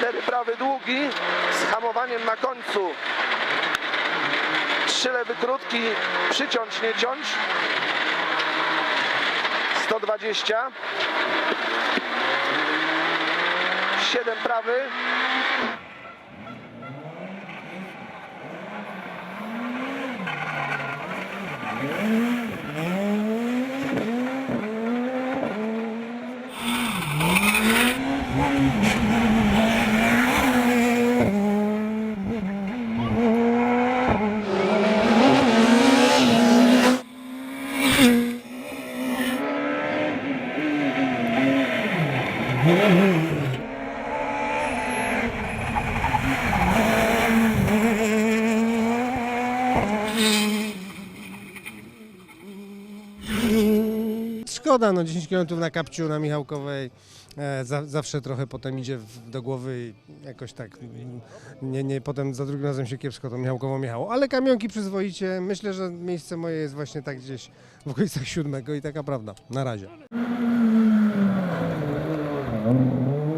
Cztery prawy długi z hamowaniem na końcu. Trzy lewy krótki, przyciąć, nie ciąć. 120. Siedem prawy. Szkoda, no 10 km na kapciu na Michałkowej. E, za, zawsze trochę potem idzie w, do głowy i jakoś tak nie, nie, potem za drugim razem się kiepsko to Michałkowo miało. Ale kamionki przyzwoicie. Myślę, że miejsce moje jest właśnie tak gdzieś w okolicach siódmego i taka prawda. Na razie. Oh.